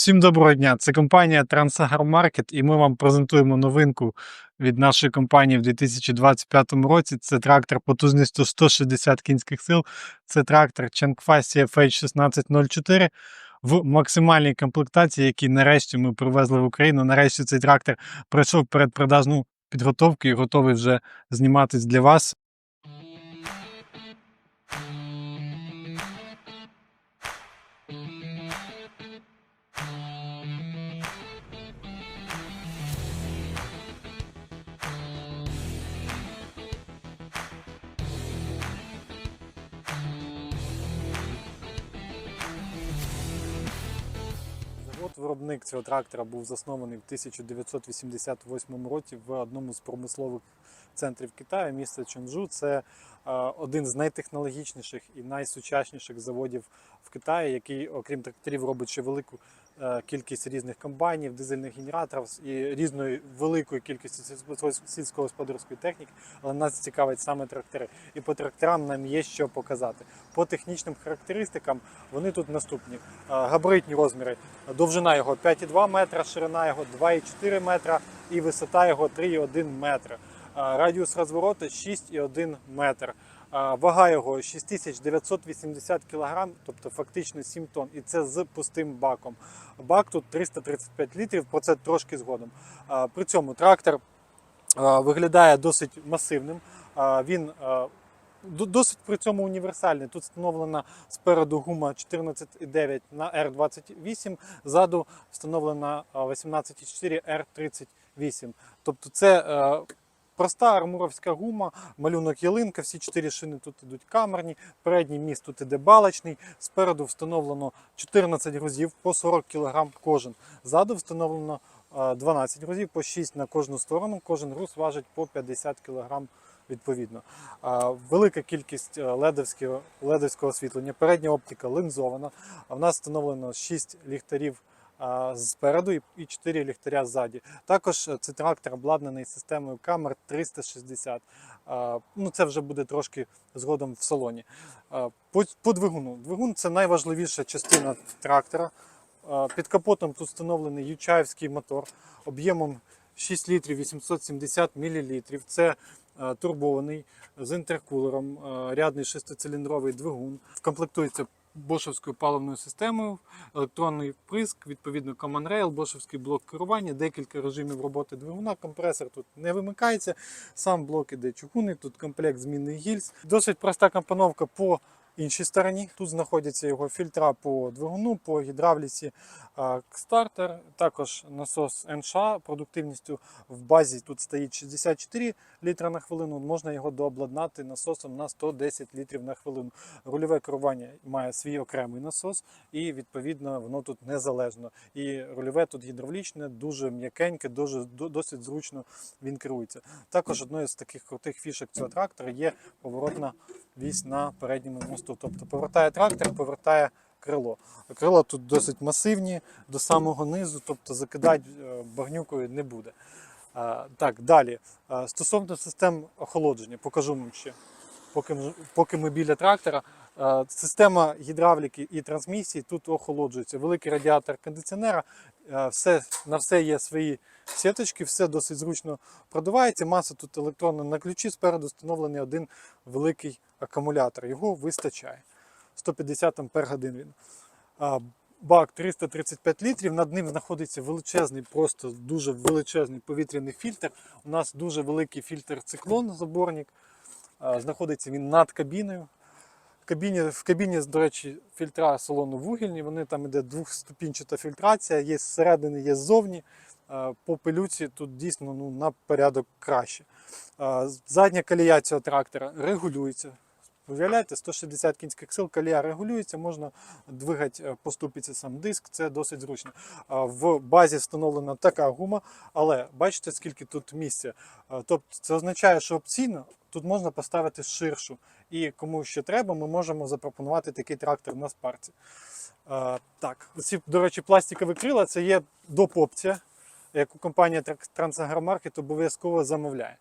Всім доброго дня! Це компанія Transagro і ми вам презентуємо новинку від нашої компанії в 2025 році. Це трактор потужністю 160 кінських сил. Це трактор Changfa CFH 1604 в максимальній комплектації, який нарешті ми привезли в Україну. Нарешті цей трактор пройшов передпродажну підготовку і готовий вже зніматись для вас. Завод виробник цього трактора був заснований в 1988 році в одному з промислових центрів Китаю, місто Чонджу. Це е, один з найтехнологічніших і найсучасніших заводів в Китаї, який, окрім тракторів, робить ще велику е, кількість різних комбайнів, дизельних генераторів і різної великої кількості сільськогосподарської техніки. Але нас цікавить саме трактори. І по тракторам нам є що показати. По технічним характеристикам вони тут наступні: Е, габаритні розміри. Довжина його 5,2 метра, ширина його 2,4 метра і висота його 3,1 метра. Радіус розвороту 6,1 метр. Вага його 6980 кг, тобто фактично 7 тонн. І це з пустим баком. Бак тут 335 літрів, про це трошки згодом. При цьому трактор виглядає досить масивним. Він досить при цьому універсальний. Тут встановлена спереду гума 14,9 на R28, ззаду встановлена 18,4 R38. Тобто це е, проста армуровська гума, малюнок ялинка, всі чотири шини тут ідуть камерні, передній міст тут іде балочний, спереду встановлено 14 грузів по 40 кг кожен. Ззаду встановлено е, 12 грузів по 6 на кожну сторону, кожен груз важить по 50 кг відповідно. Велика кількість е, ледовського, ледовського освітлення, передня оптика линзована. В нас встановлено 6 ліхтарів спереду і- і 4 ліхтаря ззаді. Також е, цей трактор обладнаний системою камер 360. Ну, це вже буде трошки згодом в салоні. По, по двигуну. Двигун це найважливіша частина трактора. Під капотом тут встановлений ючаївський мотор об'ємом 6 літрів 870 мл. Це е, турбований з інтеркулером, е, рядний шестициліндровий двигун. Вкомплектується бошевською паливною системою, електронний вприск, відповідно Common Rail, бошевський блок керування, декілька режимів роботи двигуна. Компресор тут не вимикається. Сам блок іде чугунний, тут комплект змінних гільз. Досить проста компоновка по іншій стороні. Тут знаходяться його фільтра по двигуну, по гідравліці стартер, також насос НШ продуктивністю в базі тут стоїть 64 літра на хвилину. Можна його дообладнати насосом на 110 літрів на хвилину. Рульове керування має свій окремий насос, і відповідно воно тут незалежно. І рульове тут гідравлічне, дуже м'якеньке, дуже досить зручно він керується. Також одною з таких крутих фішок цього трактора є поворотна вісь на передньому мосту. Тобто повертає трактор, повертає крило. Крила тут досить масивні до самого низу, тобто закидати е, багнюкою не буде. Так, далі. Стосовно систем охолодження, покажу вам ще. Поки ми, біля трактора, система гідравліки і трансмісії тут охолоджується. Великий радіатор кондиціонера, все, на все є свої сіточки, все досить зручно продувається. Маса тут електронна на ключі, спереду встановлений один великий акумулятор. Його вистачає. 150 ампер годин він. А, Бак 335 літрів, над ним знаходиться величезний, просто дуже величезний повітряний фільтр. У нас дуже великий фільтр циклон, заборник. Знаходиться він над кабіною. Кабіні, в кабіні, до речі, фільтра салону вугільні, вони там іде двохступінчата фільтрація, є зсередини, є ззовні. По пилюці тут дійсно ну, на порядок краще. Задня колія цього трактора регулюється. Уявляєте, 160 кінських сил, колія регулюється, можна двигати е, по ступиці сам диск, це досить зручно. В базі встановлена така гума, але бачите, скільки тут місця. Тобто це означає, що опційно тут можна поставити ширшу. І кому ще треба, ми можемо запропонувати такий трактор на спарці. А, Так, ці, до речі, пластикові крила це є доп. опція, яку компанія Трансагромаркет обов'язково замовляє.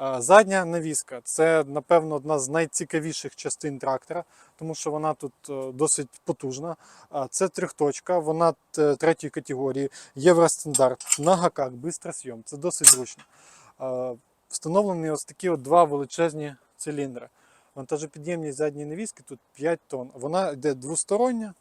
Е, Задня навіска це, напевно, одна з найцікавіших частин трактора, тому що вона тут е, досить потужна. А Це трьохточка, вона третьої категорії, євростандарт, на гаках, бистросйом. Це досить зручно. Встановлені ось такі от два величезні циліндри. Вантажопідємність задньої навіски тут 5 тонн. Вона йде двостороння.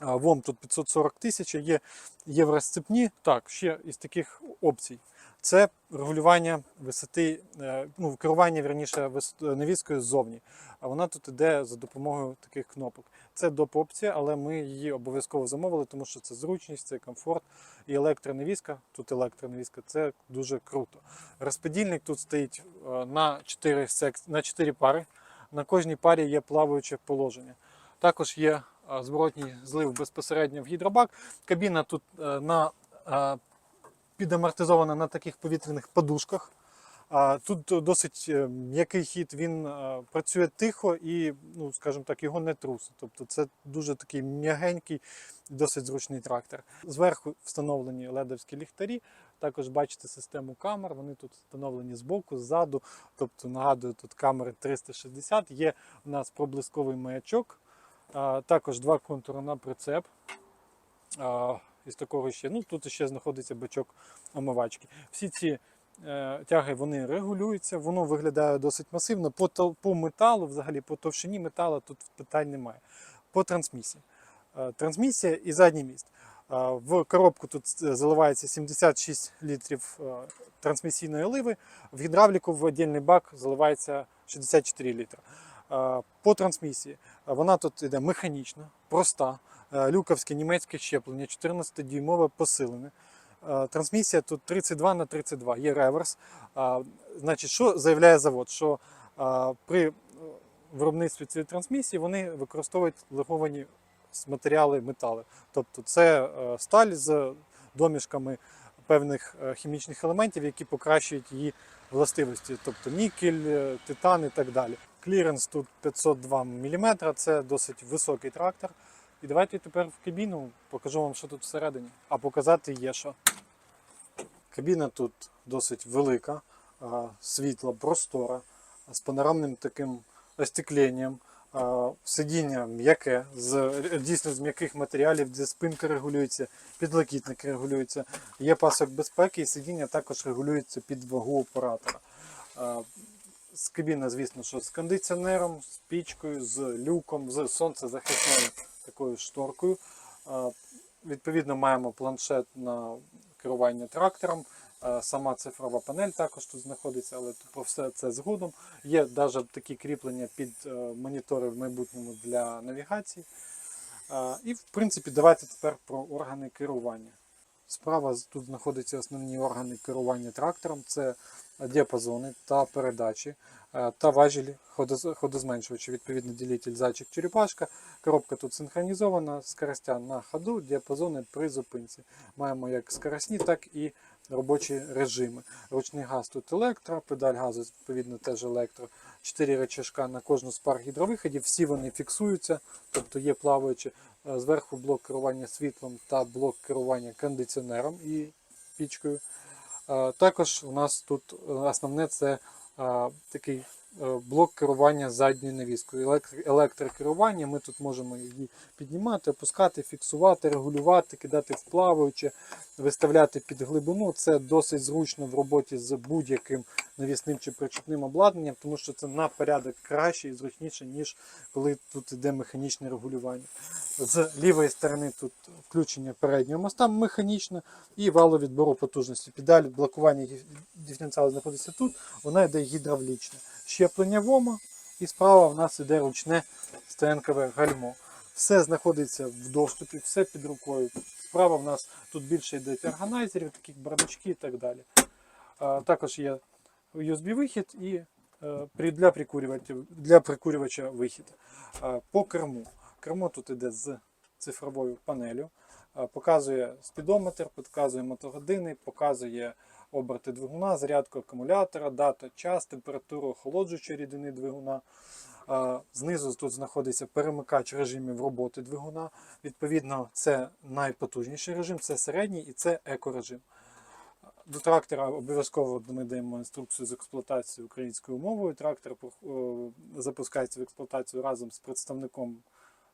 ВОМ тут 540 тисяч, є євросцепні. Так, ще із таких опцій. Це регулювання висоти, е, ну, керування верніше навіскою ззовні. А вона тут іде за допомогою таких кнопок. Це доп. опція, але ми її обов'язково замовили, тому що це зручність, це комфорт. І електронавіска, тут електронавіска, це дуже круто. Розподільник тут стоїть е, на 4, сек... на 4 пари. На кожній парі є плаваюче положення. Також є е, зворотній злив безпосередньо в гідробак. Кабіна тут е, на, підамортизована на таких повітряних подушках. Тут досить е, м'який хід, він е, працює тихо і, ну, скажімо так, його не трусить. Тобто це дуже такий м'ягенький, досить зручний трактор. Зверху встановлені ледовські ліхтарі. Також бачите систему камер, вони тут встановлені збоку, ззаду. Тобто, нагадую, тут камери 360. Є у нас проблисковий маячок, також два контури на прицеп. Із такого ще, ну тут ще знаходиться бачок омивачки. Всі ці тяги вони регулюються, воно виглядає досить масивно. По, по металу, взагалі по товщині металу тут питань немає. По трансмісії. Е, Трансмісія і задній міст. Е, В коробку тут е, заливається 76 літрів е, трансмісійної оливи, в гідравліку в віддільний бак заливається 64 літри. Е, По трансмісії е, вона тут іде механічна, проста, е, люковське німецьке щеплення, 14-дюймове посилене. Е, Трансмісія тут 32 на 32, є реверс. Е, Значить, що заявляє завод? Що е, при виробництві цієї трансмісії вони використовують леговані матеріали метали. Тобто це сталь з домішками певних хімічних елементів, які покращують її властивості, тобто нікель, титан і так далі. Кліренс тут 502 мм, це досить високий трактор. І давайте тепер в кабіну покажу вам, що тут всередині. А показати є що. Кабіна тут досить велика, світла, простора, з панорамним таким остекленням. Сидіння м'яке, з, дійсно з м'яких матеріалів, де спинка регулюється, підлокітник регулюється. Є пасок безпеки і сидіння також регулюється під вагу оператора. З кабіна, звісно, що з кондиціонером, з пічкою, з люком, з сонцезахисною такою шторкою. Відповідно, маємо планшет на керування трактором. Е, Сама цифрова панель також тут знаходиться, але про все це згодом. Є навіть такі кріплення під е, монітори в майбутньому для навігації. Е, І, в принципі, давайте тепер про органи керування. Справа тут знаходяться основні органи керування трактором: це діапазони та передачі, е, та важілі ходозменшувачі, відповідно ділитель зайчик черепашка. Коробка тут синхронізована, скоростя на ходу, діапазони при зупинці. Маємо як скоростні, так і робочі режими. Ручний газ тут електро, педаль газу відповідно теж електро. Чотири речашка на кожну з пар гідровиходів, всі вони фіксуються, тобто є плаваючі. Е, Зверху блок керування світлом та блок керування кондиціонером і пічкою. Е, Також у нас тут е, основне це такий блок керування задньою навіскою. Електрокерування. Ми тут можемо її піднімати, опускати, фіксувати, регулювати, кидати в плаваюче, виставляти під глибину. Це досить зручно в роботі з будь-яким навісним чи причепним обладнанням, тому що це на порядок краще і зручніше, ніж коли тут йде механічне регулювання. З лівої сторони тут включення переднього моста механічне і валу відбору потужності. Педаль блокування диференціалу знаходиться тут, вона йде гідравлічне. Щеплення ВОМа і справа в нас йде ручне стоянкове гальмо. Все знаходиться в доступі, все під рукою. Справа в нас тут більше йде органайзерів, таких бардачки і так далі. Також є USB-вихід і е, для прикурювача, для прикурювача вихід. По керму. Кермо тут іде з цифровою панелю. Показує спідометр, показує мотогодини, показує оберти двигуна, зарядку акумулятора, дата, час, температуру охолоджуючої рідини двигуна. Знизу тут знаходиться перемикач режимів роботи двигуна. Відповідно, це найпотужніший режим, це середній і це екорежим. До трактора обов'язково ми даємо інструкцію з експлуатації українською мовою. Трактор е, запускається в експлуатацію разом з представником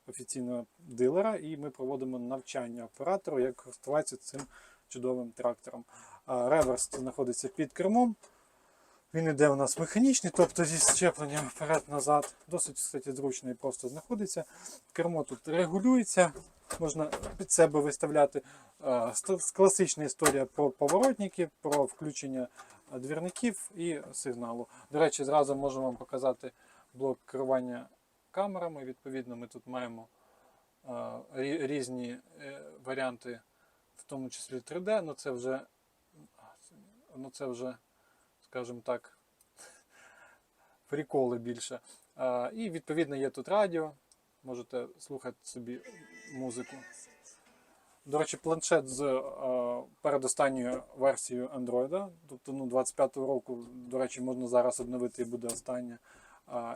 офіційного дилера, і ми проводимо навчання оператору, як користуватися цим чудовим трактором. Реверс знаходиться під кермом. Він іде у нас механічний, тобто зі щепленням вперед-назад. Досить кстати, зручно і просто знаходиться. Кермо тут регулюється, можна під себе виставляти. Класична історія про поворотники, про включення двірників і сигналу. До речі, зразу можу вам показати блок керування камерами. Відповідно, ми тут маємо різні е, варіанти, в тому числі 3D, ну це вже, ну це вже, скажімо так, приколи більше. І відповідно є тут радіо, можете слухати собі музику. До речі, планшет з передостанньою версією Android, тобто ну, 25-го року, до речі, можна зараз обновити і буде остання.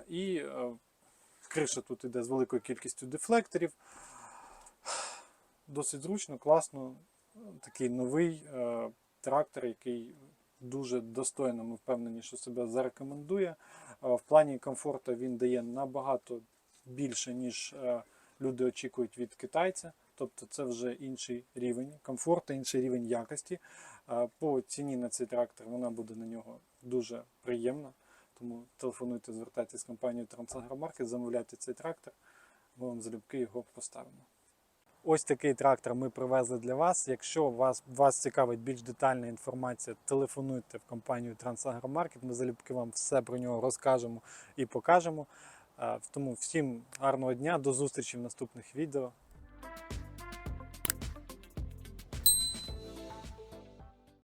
І криша тут іде з великою кількістю дефлекторів. Досить зручно, класно. Такий новий трактор, який дуже достойно, ми впевнені, що себе зарекомендує. В плані комфорту він дає набагато більше, ніж е, люди очікують від китайця. Тобто це вже інший рівень комфорту, інший рівень якості. По ціні на цей трактор вона буде на нього дуже приємна. Тому телефонуйте, звертайтеся з компанією Трансагромаркет, замовляйте цей трактор. Ми вам залюбки його поставимо. Ось такий трактор ми привезли для вас. Якщо вас, вас цікавить більш детальна інформація, телефонуйте в компанію Трансагромаркет. Ми залюбки вам все про нього розкажемо і покажемо. Е, Тому всім гарного дня, до зустрічі в наступних відео.